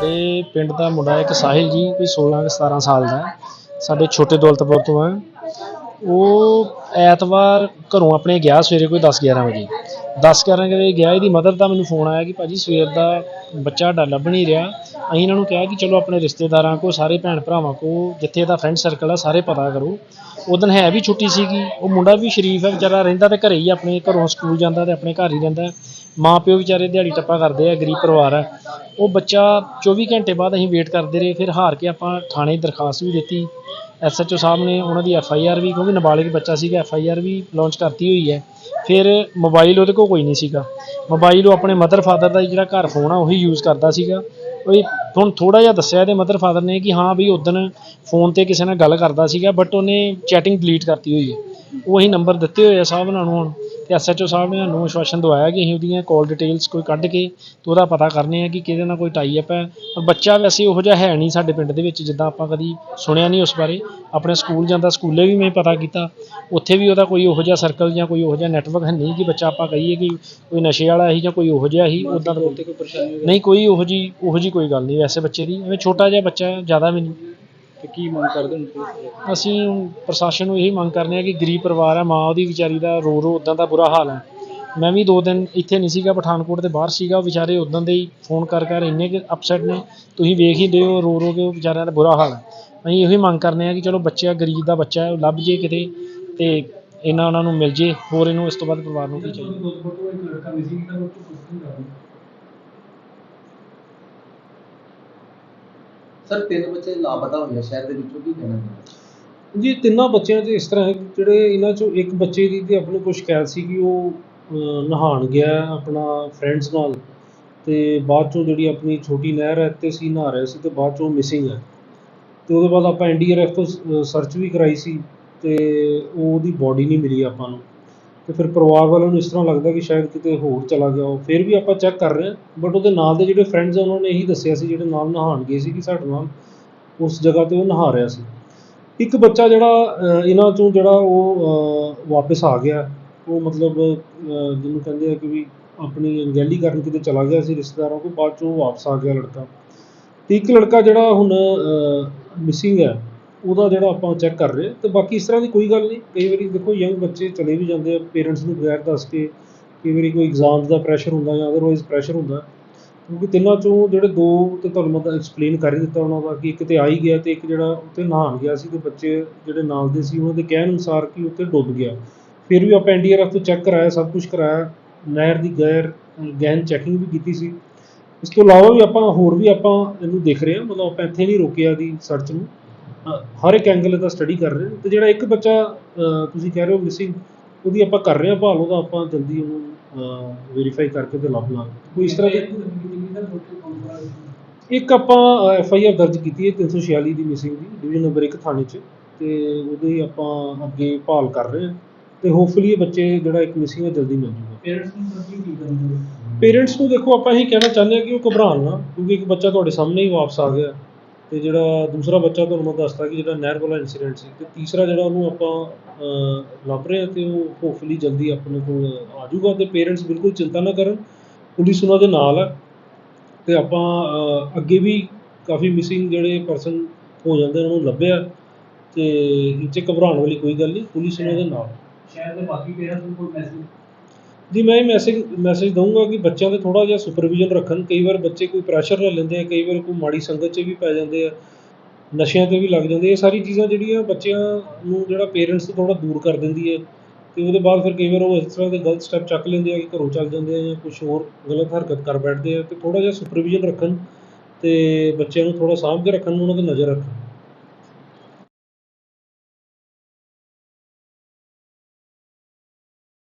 ਸਾਡੇ ਪਿੰਡ ਦਾ ਮੁੰਡਾ ਇੱਕ ਸਾਹਿਲ ਜੀ, ਕੋਈ 16 ਕੁ 17 ਸਾਲ ਦਾ ਹੈ। ਸਾਡੇ ਛੋਟੇ ਦੌਲਤਪੁਰ ਤੋਂ ਹੈ। ਉਹ ਐਤਵਾਰ ਘਰੋਂ ਆਪਣੇ ਗਿਆ ਸਵੇਰੇ ਕੋਈ 10 11 ਵਜੇ। 10 11 ਵਜੇ ਗਿਆ, ਇਹਦੀ ਮਦਰ ਦਾ ਮੈਨੂੰ ਫੋਨ ਆਇਆ ਕਿ ਭਾਜੀ ਸਵੇਰ ਦਾ ਬੱਚਾ ਸਾਡਾ ਲੱਭ ਨਹੀਂ ਰਿਹਾ। ਅਸੀਂ ਇਹਨਾਂ ਨੂੰ ਕਿਹਾ ਕਿ ਚਲੋ ਆਪਣੇ ਰਿਸ਼ਤੇਦਾਰਾਂ ਕੋਲ ਸਾਰੇ ਭੈਣ ਭਰਾਵਾਂ ਕੋਲ ਜਿੱਥੇ ਇਹਦਾ ਫਰੈਂਡ ਸਰਕਲ ਆ, ਸਾਰੇ ਪਤਾ ਕਰੋ। ਉਦੋਂ ਹੈ ਵੀ ਛੁੱਟੀ ਸੀਗੀ, ਉਹ ਮੁੰਡਾ ਵੀ ਸ਼ਰੀਫ ਹੈ ਵਿਚਾਰਾ ਰਹਿੰਦਾ ਤੇ ਘਰੇ ਹੀ ਆਪਣੇ ਘਰੋਂ ਸਕੂਲ ਜਾਂਦਾ ਅਤੇ ਆਪਣੇ ਘਰ ਹੀ ਰਹਿੰਦਾ ਮਾਂ ਪਿਓ ਵਿਚਾਰੇ ਦਿਹਾੜੀ ਟੱਪਾ ਕਰਦੇ ਆ, ਗਰੀਬ ਪਰਿਵਾਰ ਹੈ ਉਹ ਬੱਚਾ 24 ਘੰਟੇ ਬਾਅਦ ਅਸੀਂ ਵੇਟ ਕਰਦੇ ਰਹੇ, ਫਿਰ ਹਾਰ ਕੇ ਆਪਾਂ ਥਾਣੇ ਦਰਖਾਸਤ ਵੀ ਦਿੱਤੀ। ਐਸਐਚਓ ਸਾਹਿਬ ਨੇ ਉਹਨਾਂ ਦੀ ਐਫ ਆਈ ਆਰ ਵੀ, ਕਿਉਂਕਿ ਨਾਬਾਲਿਗ ਬੱਚਾ ਸੀਗਾ ਐਫ ਆਈ ਆਰ ਵੀ ਲਾਂਚ ਕਰਤੀ ਹੋਈ ਹੈ। ਫਿਰ ਮੋਬਾਈਲ ਉਹਦੇ ਕੋਲ ਕੋਈ ਨਹੀਂ ਸੀਗਾ। ਮੋਬਾਈਲ ਉਹ ਆਪਣੇ ਮਦਰ ਫਾਦਰ ਦਾ ਜਿਹੜਾ ਘਰ ਫੋਨ ਆ, ਉਹੀ ਯੂਜ਼ ਕਰਦਾ ਸੀਗਾ। ਉਹ ਹੁਣ ਥੋੜਾ ਜਿਹਾ ਦੱਸਿਆ ਇਹਦੇ ਮਦਰ ਫਾਦਰ ਨੇ ਕਿ ਹਾਂ ਵੀ ਉਦੋਂ ਫੋਨ ਤੇ ਕਿਸੇ ਨਾਲ ਗੱਲ ਕਰਦਾ ਸੀਗਾ ਬਟ ਉਹਨੇ ਚੈਟਿੰਗ ਡਿਲੀਟ ਕਰਤੀ ਹੋਈ ਹੈ। ਉਹ ਅਸੀਂ ਨੰਬਰ ਦਿੱਤੇ ਹੋਏ ਆ ਸਾਹਿਬ ਉਹਨਾਂ ਨੂੰ ਹੁਣ ਤੇ ਐਸਐਚਓ ਸਾਹਿਬ ਨੇ ਸਾਨੂੰ ਵਿਸ਼ਵਾਸਨ ਦਵਾਇਆ ਕਿ ਅਸੀਂ ਉਹਦੀਆਂ ਕਾਲ ਡਿਟੇਲਸ ਕੋਈ ਕੱਢ ਕੇ ਤੇ ਉਹਦਾ ਪਤਾ ਕਰਨੇ ਆ ਕਿ ਕਿਹਦੇ ਨਾਲ ਕੋਈ ਟਾਈ ਅਪ ਹੈ। ਪਰ ਬੱਚਾ ਵੈਸੇ ਉਹੋ ਜਿਹਾ ਹੈ ਨਹੀਂ ਸਾਡੇ ਪਿੰਡ ਦੇ ਵਿੱਚ ਜਿੱਦਾਂ ਆਪਾਂ ਕਦੀ ਸੁਣਿਆ ਨਹੀਂ ਉਸ ਬਾਰੇ। ਆਪਣੇ ਸਕੂਲ ਜਾਂਦਾ ਸਕੂਲੇ ਵੀ ਮੈਂ ਪਤਾ ਕੀਤਾ। ਉੱਥੇ ਵੀ ਉਹਦਾ ਕੋਈ ਉਹੋ ਜਿਹਾ ਸਰਕਲ ਜਾਂ ਕੋਈ ਉਹੋ ਜਿਹਾ ਨੈਟਵਰਕ ਹੈ ਨਹੀਂ ਕਿ ਬੱਚਾ ਆਪਾਂ ਕਹੀਏ ਕਿ ਕੋਈ ਨਸ਼ੇ ਵਾਲਾ ਹੀ ਜਾਂ ਕੋਈ ਉਹੋ ਜਿਹਾ ਹੀ ਉੱਦਾਂ ਦਾ ਕੋਈ ਪਰੇਸ਼ਾਨੀ ਨਹੀਂ ਕੋਈ ਉਹੋ ਜੀ ਉਹੋ ਜੀ ਕੋਈ ਗੱਲ ਨਹੀਂ ਵੈਸੇ ਬੱਚੇ ਦੀ। ਐਵੇਂ ਛੋਟਾ ਜਿਹਾ ਬੱਚਾ ਹੈ ਜ਼ਿਆਦਾ ਵੀ ਨਹੀਂ। ਤੇ ਕੀ ਮੰਗ ਕਰਦੇ ਹੋ ਅਸੀਂ ਹੁਣ ਪ੍ਰਸ਼ਾਸਨ ਨੂੰ ਇਹੀ ਮੰਗ ਕਰਨੇ ਆ ਕਿ ਗਰੀਬ ਪਰਿਵਾਰ ਹੈ ਮਾਂ ਉਹਦੀ ਵਿਚਾਰੀ ਦਾ ਰੋ ਰੋ ਉਦਾਂ ਦਾ ਬੁਰਾ ਹਾਲ ਹੈ ਮੈਂ ਵੀ ਦੋ ਦਿਨ ਇੱਥੇ ਨਹੀਂ ਸੀਗਾ, ਪਠਾਨਕੋਟ ਦੇ ਬਾਹਰ ਸੀਗਾ, ਉਹ ਵਿਚਾਰੇ ਉਦਾਂ ਦੇ ਹੀ ਫੋਨ ਕਰ ਕਰ ਇੰਨੇ ਕਿ ਅਪਸੈਟ ਨੇ। ਤੁਸੀਂ ਵੇਖ ਹੀ ਲਿਓ ਰੋ ਰੋ ਕੇ ਉਹ ਵਿਚਾਰਿਆਂ ਦਾ ਬੁਰਾ ਹਾਲ ਹੈ ਅਸੀਂ ਇਹੀ ਮੰਗ ਕਰਨੇ ਆ ਕਿ ਚਲੋ ਬੱਚਾ, ਗਰੀਬ ਦਾ ਬੱਚਾ ਹੈ, ਉਹ ਲੱਭ ਜੇ ਕਿਤੇ ਤੇ ਇਹਨਾਂ, ਉਹਨਾਂ ਨੂੰ ਮਿਲ ਜੇ, ਹੋਰ ਇਹਨੂੰ ਇਸ ਤੋਂ ਬਾਅਦ ਪਰਿਵਾਰ ਨੂੰ ਕੀ ਚਾਹੀਦਾ? ਸਰ ਤਿੰਨ ਬੱਚੇ ਲਾਪਤਾ ਹੋਏ ਆ ਸ਼ਹਿਰ ਦੇ ਵਿੱਚੋਂ ਕੀ ਕਹਿਣਾ ਜੀ ਤਿੰਨਾਂ ਬੱਚਿਆਂ 'ਚ ਇਸ ਤਰ੍ਹਾਂ ਹੈ ਕਿ ਜਿਹੜੇ ਇਹਨਾਂ 'ਚੋਂ ਇੱਕ ਬੱਚੇ ਦੀ ਤੇ ਆਪਣੇ ਕੋਲ ਸ਼ਿਕਾਇਤ ਸੀ ਕਿ ਉਹ ਅਹ, ਨਹਾਉਣ ਗਿਆ ਆਪਣਾ ਫਰੈਂਡਸ ਨਾਲ ਤੇ ਬਾਅਦ 'ਚੋਂ ਜਿਹੜੀ ਆਪਣੀ ਛੋਟੀ ਨਹਿਰ ਹੈ ਤੇ ਸੀ ਨਹਾ ਰਿਹਾ ਸੀ ਤੇ ਬਾਅਦ 'ਚੋਂ ਮਿਸਿੰਗ ਹੈ। ਤੇ ਉਹਦੇ ਬਾਅਦ ਆਪਾਂ ਐਨਡੀਆਰਐਫ ਤੋਂ ਸਰਚ ਵੀ ਕਰਾਈ ਸੀ ਤੇ ਉਹਦੀ ਬੋਡੀ ਨਹੀਂ ਮਿਲੀ ਆਪਾਂ ਨੂੰ। ਤੇ ਫਿਰ ਪਰਿਵਾਰ ਵਾਲਿਆਂ ਨੂੰ ਇਸ ਤਰ੍ਹਾਂ ਲੱਗਦਾ ਕਿ ਸ਼ਾਇਦ ਕਿਤੇ ਹੋਰ ਚਲਾ ਗਿਆ ਉਹ ਫਿਰ ਵੀ ਆਪਾਂ ਚੈੱਕ ਕਰ ਰਹੇ ਹਾਂ ਬਟ ਉਹਦੇ ਨਾਲ ਦੇ ਜਿਹੜੇ ਫਰੈਂਡਸ ਆ ਉਹਨਾਂ ਨੇ ਇਹੀ ਦੱਸਿਆ ਸੀ ਜਿਹੜੇ ਨਾਲ ਨਹਾਉਣ ਗਏ ਸੀ ਕਿ ਸਾਡੇ ਨਾਲ ਉਸ ਜਗ੍ਹਾ ਤੇ ਉਹ ਨਹਾ ਰਿਹਾ ਸੀ। ਇੱਕ ਬੱਚਾ ਜਿਹੜਾ ਇਹਨਾਂ ਚੋਂ ਜਿਹੜਾ ਉਹ ਅਹ, ਵਾਪਸ ਆ ਗਿਆ ਉਹ ਮਤਲਬ ਜਿਹਨੂੰ ਕਹਿੰਦੇ ਆ ਕਿ ਵੀ ਆਪਣੀ ਅਣਗਹਿਲੀ ਕਰਨ ਕਿਤੇ ਚਲਾ ਗਿਆ ਸੀ ਰਿਸ਼ਤੇਦਾਰਾਂ ਕੋਲ ਬਾਅਦ ਚੋਂ ਵਾਪਸ ਆ ਗਿਆ ਲੜਕਾ। ਤੇ ਇੱਕ ਲੜਕਾ ਜਿਹੜਾ ਹੁਣ ਮਿਸਿੰਗ ਹੈ ਉਹਦਾ ਜਿਹੜਾ ਆਪਾਂ ਚੈੱਕ ਕਰ ਰਹੇ ਹਾਂ, ਤੇ ਬਾਕੀ ਇਸ ਤਰ੍ਹਾਂ ਦੀ ਕੋਈ ਗੱਲ ਨਹੀਂ। ਕਈ ਵਾਰੀ ਦੇਖੋ ਯੰਗ ਬੱਚੇ ਚਲੇ ਵੀ ਜਾਂਦੇ ਆ ਪੇਰੈਂਟਸ ਨੂੰ ਬਗੈਰ ਦੱਸ ਕੇ, ਕਈ ਵਾਰੀ ਕੋਈ ਐਗਜ਼ਾਮ ਦਾ ਪ੍ਰੈਸ਼ਰ ਹੁੰਦਾ ਜਾਂ ਅਦਰਵਾਈਜ਼ ਪ੍ਰੈਸ਼ਰ ਹੁੰਦਾ। ਕਿਉਂਕਿ ਤਿੰਨਾਂ ਚੋਂ ਜਿਹੜੇ ਦੋ ਤੇ ਤੁਹਾਨੂੰ ਮੈਂ ਐਕਸਪਲੇਨ ਕਰ ਹੀ ਦਿੱਤਾ ਉਹਨਾਂ ਦਾ ਕਿ ਇੱਕ ਤਾਂ ਆ ਹੀ ਗਿਆ ਅਤੇ ਇੱਕ ਜਿਹੜਾ ਉੱਥੇ ਨਹਾਉਣ ਗਿਆ ਸੀ ਅਤੇ ਬੱਚੇ ਜਿਹੜੇ ਨਾਲ ਦੇ ਸੀ, ਉਹਨਾਂ ਦੇ ਕਹਿਣ ਅਨੁਸਾਰ ਕਿ ਉੱਥੇ ਡੁੱਬ ਗਿਆ। ਫਿਰ ਵੀ ਆਪਾਂ ਐੱਨ ਡੀ ਆਰ ਐਨਡੀਆਰਐਫ ਤੋਂ ਚੈੱਕ ਕਰਾਇਆ, ਸਭ ਕੁਛ ਕਰਾਇਆ, ਨਹਿਰ ਦੀ ਗੈਰ ਗਹਿਨ ਚੈਕਿੰਗ ਵੀ ਕੀਤੀ ਸੀ। ਇਸ ਤੋਂ ਇਲਾਵਾ ਵੀ ਆਪਾਂ ਹੋਰ ਵੀ ਆਪਾਂ ਇਹਨੂੰ ਦੇਖ ਰਹੇ ਹਾਂ, ਮਤਲਬ ਆਪਾਂ ਇੱਥੇ ਨਹੀਂ ਰੋਕਿਆ ਦੀ ਸਰਚ ਨੂੰ। ਹਰ ਇੱਕ ਐਂਗਲ ਦਾ ਸਟੱਡੀ ਕਰ ਰਹੇ ਹਾਂ ਤੇ ਜਿਹੜਾ ਇੱਕ ਬੱਚਾ ਤੁਸੀਂ ਕਹਿ ਰਹੇ ਹੋ ਮਿਸਿੰਗ ਉਹਦੀ ਆਪਾਂ ਕਰ ਰਹੇ ਹਾਂ ਭਾਲ ਉਹਦਾ ਆਪਾਂ ਜਲਦੀ ਉਹਨੂੰ ਵੈਰੀਫਾਈ ਕਰਕੇ ਤੇ ਲੱਭ ਲਾਂਗੇ। ਕੋਈ ਇਸ ਤਰ੍ਹਾਂ ਦੀ ਇੱਕ ਆਪਾਂ ਐਫ ਆਈ ਆਰ ਦਰਜ ਕੀਤੀ ਹੈ 346 ਦੀ ਮਿਸਿੰਗ ਦੀ ਡਿਵੀਜ਼ਨ ਨੰਬਰ 1 ਥਾਣੇ 'ਚ ਤੇ ਉਹਦੇ ਆਪਾਂ ਅੱਗੇ ਭਾਲ ਕਰ ਰਹੇ ਹਾਂ। ਤੇ ਹੋਪਫੁਲੀ ਇਹ ਬੱਚੇ ਜਿਹੜਾ ਇੱਕ ਮਿਸਿੰਗ ਹੈ ਜਲਦੀ ਮਿਲ ਜੂਗਾ। ਪੇਰੈਂਟਸ ਨੂੰ ਸਭ ਕੀ ਕਰਨਾ ਪੇਰੈਂਟਸ ਨੂੰ ਦੇਖੋ ਆਪਾਂ ਇਹ ਕਹਿਣਾ ਚਾਹੁੰਦੇ ਹਾਂ ਕਿ ਉਹ ਘਬਰਾਉਣ ਨਾ ਕਿਉਂਕਿ ਇੱਕ ਬੱਚਾ ਤੁਹਾਡੇ ਸਾਹਮਣੇ ਹੀ ਵਾਪਸ ਆ ਗਿਆ। ਅਤੇ ਜਿਹੜਾ ਦੂਸਰਾ ਬੱਚਾ ਤੁਹਾਨੂੰ ਮੈਂ ਦੱਸਤਾ ਕਿ ਜਿਹੜਾ ਨਹਿਰ ਵਾਲਾ ਇੰਸੀਡੈਂਟ ਸੀ, ਤੇ ਤੀਸਰਾ ਜਿਹੜਾ ਉਹਨੂੰ ਆਪਾਂ ਲੱਭ ਰਹੇ ਹਾਂ ਤੇ ਉਹ ਹੋਪਫੁਲੀ ਜਲਦੀ ਆਪਣੇ ਕੋਲ ਆ ਜੂਗਾ ਅਤੇ ਪੇਰੈਂਟਸ ਬਿਲਕੁਲ ਚਿੰਤਾ ਨਾ ਕਰਨ ਪੁਲਿਸ ਉਹਨਾਂ ਦੇ ਨਾਲ ਹੈ ਅਤੇ ਆਪਾਂ ਅੱਗੇ ਵੀ ਕਾਫੀ ਮਿਸਿੰਗ ਜਿਹੜੇ ਪਰਸਨ ਹੋ ਜਾਂਦੇ ਉਹਨਾਂ ਨੂੰ ਲੱਭਿਆ ਅਤੇ ਇਹ 'ਚ ਘਬਰਾਉਣ ਵਾਲੀ ਕੋਈ ਗੱਲ ਨਹੀਂ, ਪੁਲਿਸ ਉਹਨਾਂ ਦੇ ਨਾਲ ਹੈ। ਬਾਕੀ ਪੇਰੈਂਟਸ ਨੂੰ ਕੋਈ ਮੈਸੇਜ ਜੀ, ਮੈਂ ਇਹ ਮੈਸੇਜ ਮੈਸੇਜ ਦਊਂਗਾ ਕਿ ਬੱਚਿਆਂ ਤੇ ਥੋੜ੍ਹਾ ਜਿਹਾ ਸੁਪਰਵਿਜ਼ਨ ਰੱਖਣ। ਕਈ ਵਾਰ ਬੱਚੇ ਕੋਈ ਪ੍ਰੈਸ਼ਰ ਲੈ ਲੈਂਦੇ ਆ, ਕਈ ਵਾਰ ਕੋਈ ਮਾੜੀ ਸੰਗਤ 'ਚ ਵੀ ਪੈ ਜਾਂਦੇ ਆ, ਨਸ਼ਿਆਂ ਤੇ ਵੀ ਲੱਗ ਜਾਂਦੇ ਇਹ ਸਾਰੀ ਚੀਜ਼ਾਂ ਜਿਹੜੀਆਂ ਬੱਚਿਆਂ ਨੂੰ ਜਿਹੜਾ ਪੇਰੈਂਟਸ ਤੋਂ ਥੋੜਾ ਦੂਰ ਕਰ ਦਿੰਦੀ ਹੈ ਅਤੇ ਉਹਦੇ ਬਾਅਦ ਫਿਰ ਕਈ ਵਾਰ ਉਹ ਇਸ ਤਰ੍ਹਾਂ ਦੇ ਗਲਤ ਸਟੈਪ ਚੱਕ ਲੈਂਦੇ ਆ ਕਿ ਘਰੋਂ ਚੱਲ ਜਾਂਦੇ ਆ ਜਾਂ ਕੁਛ ਹੋਰ ਗਲਤ ਹਰਕਤ ਕਰ ਬੈਠਦੇ ਆ। ਅਤੇ ਥੋੜ੍ਹਾ ਜਿਹਾ ਸੁਪਰਵਿਜ਼ਨ ਰੱਖਣ ਅਤੇ ਬੱਚਿਆਂ ਨੂੰ ਥੋੜ੍ਹਾ ਸਾਂਭ ਕੇ ਰੱਖਣ ਉਹਨਾਂ ਤੇ ਨਜ਼ਰ ਰੱਖਣ।